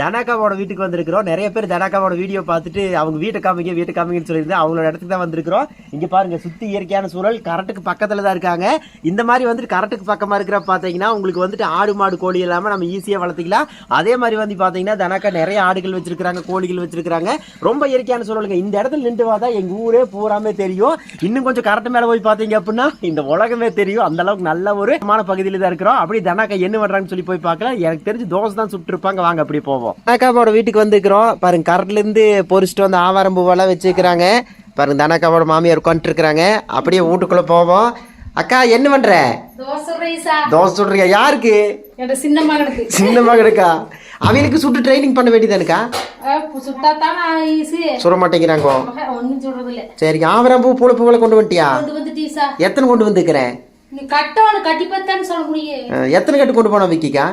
தனாக்காவோட வீட்டுக்கு வந்திருக்கிறோம். நிறைய பேர் தனாக்காவோட வீடியோ பார்த்துட்டு அவங்க வீட்டை காமிங்க வீட்டை காமிங்கன்னு சொல்லியிருந்தேன் அவங்களோட இடத்துக்கு தான் வந்திருக்கிறோம். இங்கே பாருங்க சுற்றி இயற்கையான சூழல். கரண்ட்டுக்கு பக்கத்தில் தான் இருக்காங்க. இந்த மாதிரி வந்துட்டு கரண்ட்டுக்கு பக்கமாக இருக்கிற பார்த்தீங்கன்னா உங்களுக்கு வந்துட்டு ஆடு மாடு கோழி இல்லாமல் நம்ம ஈஸியாக வளர்த்திக்கலாம். அதே மாதிரி வந்து பார்த்தீங்கன்னா தனாக்கா நிறைய ஆடுகள் வச்சிருக்கிறாங்க கோழிகள் வச்சிருக்காங்க ரொம்ப இயற்கையான சூழலுங்க. இந்த இடத்துல நின்று பார்த்தா எங்கள் ஊரே பூராமே தெரியும். இன்னும் கொஞ்சம் கரட்டு மேலே போய் பார்த்தீங்க அப்படின்னா இந்த உலகமே தெரியும். அந்த அளவுக்கு நல்ல ஒரு மான பகுதியில் தான் இருக்கிறோம். அப்படி தனாக்கா என்ன பண்ணுறாங்கன்னு சொல்லி போய் பார்க்கலாம். எனக்கு தெரிஞ்சு தோசை தான் சுட்டு இருப்பாங்க வாங்க அப்படி போவோம். தனாக்காவோட வீட்டுக்கு வந்துக்கிறோம் பாருங்க கரண்ட்ல இருந்து பொறிச்சிட்டு வந்து ஆவாரம் பூவெல்லாம் வச்சிருக்கிறாங்க. பாருங்க தனாக்காவோட மாமியார் உட்காந்துட்டு இருக்கிறாங்க அப்படியே வீட்டுக்குள்ள போவோம். அக்கா என்ன பண்ற? தோசை சுடுறியா? யாருக்கு? சின்ன மகனுக்கு. சின்ன மகனுக்கா? அவங்களுக்கு சுட்டு ட்ரைனிங் பண்ண வேண்டியதானுக்கா சுட மாட்டேங்கிறாங்க? ஒன்னும் சொல்றது இல்ல சரி ஆவரம் பூ பூளை பூவெல்லாம் கொண்டு வந்துட்டியா? கொண்டு வந்து டீசா எத்தனை கொண்டு வந்துக்கிறேன் நீ கட்டவனு கட்டி பார்த்தான்னு சொல்ல முடியும் அஹ், எத்தனை கட்டு கொண்டு போனோம் விக்கிக்கா?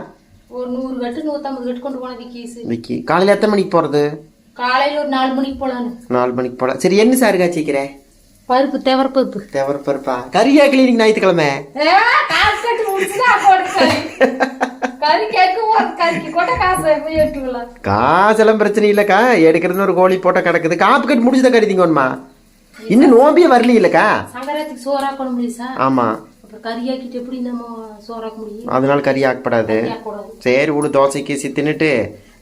ஒரு நூறு கட்டு நூத்தம்பது கட்டு கொண்டு போன விக்கீஸ் விக்கி. காலையில் எத்தனை மணிக்கு போகிறது காலையில ஒரு நாலு மணிக்கு போலான்னு. நாலு மணிக்கு போல. சரி என்ன சார் காய்ச்சிக்கிறேன் பருப்பு தேவர பருப்பு. தேவர பருப்பா? ஞாயிற்றுக்கிழமை? கறி. கறி கேட்கும் ஒரு கறிக்கு கூட காசு போய் எடுத்துக்கலாம் காசெல்லாம் பிரச்சனை இல்லைக்கா எடுக்கிறதுன்னு ஒரு கோழி போட்ட கிடக்குது. காப்பு கட்டு முடிச்சுதான் கருதிங்கம்மா இன்னும் நோம்பியே வரல இல்லக்கா சங்கராத்துக்கு சோறாக்கணும் ஆமா. கறியாக்கிட்டு எப்படி நம்ம சோறாக்க முடியும்? அதனால கறி ஆக்கப்படாது. சரி விடு தோசைக்கு சி தின்னுட்டு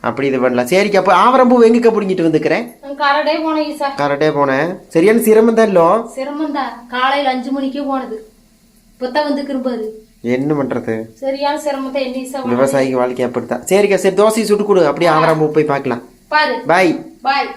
அப்படி இது பண்ணலாம். சரிக்கா அப்போ ஆவரம்பூ எங்கக்கா பிடிங்கிட்டு வந்துக்கிறேன். கரடே போனேன் ஈசா. கரெக்டே போனேன். சரியான சிரமம் தான் இல்லோ சிரமம் தான். காலையில அஞ்சு மணிக்கே போனது. இப்பதான் வந்து திரும்பாரு என்ன பண்றது? சரியான சிரமத்தை என்ன ஈசா? விவசாயிக்கு வாழ்க்கை அப்படித்தான். சரிக்கா சரி தோசையை சுட்டு கொடு. அப்படியே ஆவரம்பூ போய் பார்க்கலாம். பாரு. பாய் பாய்